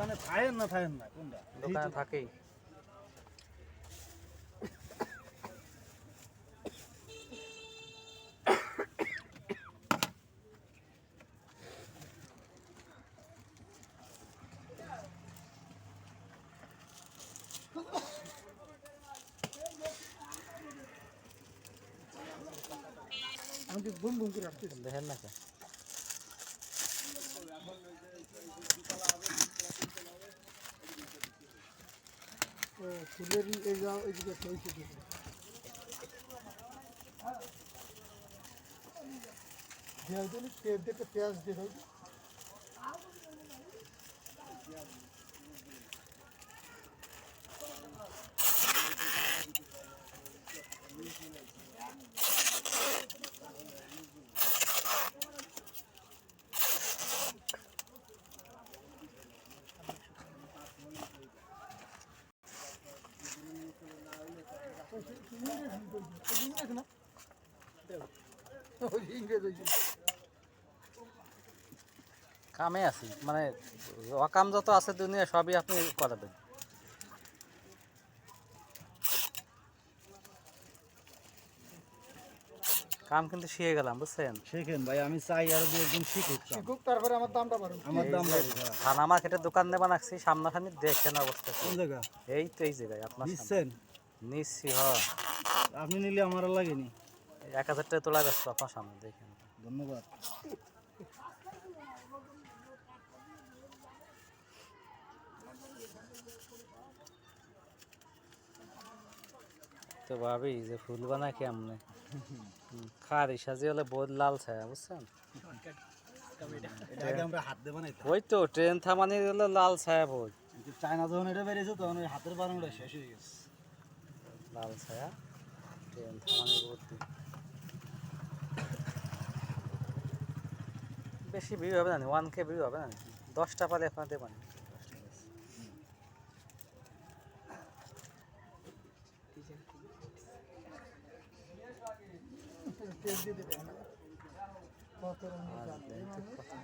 দোকানে থাকেন না থাকেন না কোনটা? দোকানে থাকেই। আমি বুম বুম করে রাখতেছি। দেখেন না কে? ও ফুলের এই যাও এদিকে হয়েছে দেখো পেঁয়াজ দিয়ে কামে আছি। মানে অকাম যত আছে দুনিয়া সবই আপনি করাবেন। কাম কিন্তু শিখে গেলাম বুঝছেন? শেখেন ভাই আমি চাই আর দু একজন শিখুক। শিখুক তারপরে আমার দামটা বাড়ুক। আমার দাম লাগবে থানা মার্কেটের দোকান দেবা রাখছি সামনাসামনি দেখেন অবস্থা কোন জায়গা? এই তো এই জায়গায় আপনার। দিচ্ছেন নিচ্ছি হ। আপনি নিলে আমার আর লাগেনি। এক হাজার টাকা তোলা ব্যস্ত আপনার সামনে দেখেন। ধন্যবাদ। তো ভাবি যে ফুল বানায় কেমনে? খারি সাজি হলে বহুত লাল ছায়া বুঝছেন? ওই তো ট্রেন থামানি হলে লাল ছায়া কিন্তু চায়না যখন এটা বেরিয়েছে তখন ওই হাতের বানানোটা শেষ হয়ে গেছে। লাল ছায়া ট্রেন থামানি ভর্তি। বেশি ভিড় হবে না ওয়ান কে ভিড় হবে না দশটা পালে দিয়ে কত রঙের আর দাম। এই তো কথা।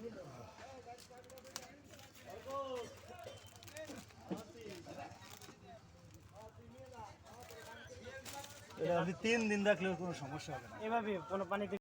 এটা তিন দিন রাখলেও কোনো সমস্যা হবে না। এভাবে কোনো পানিতে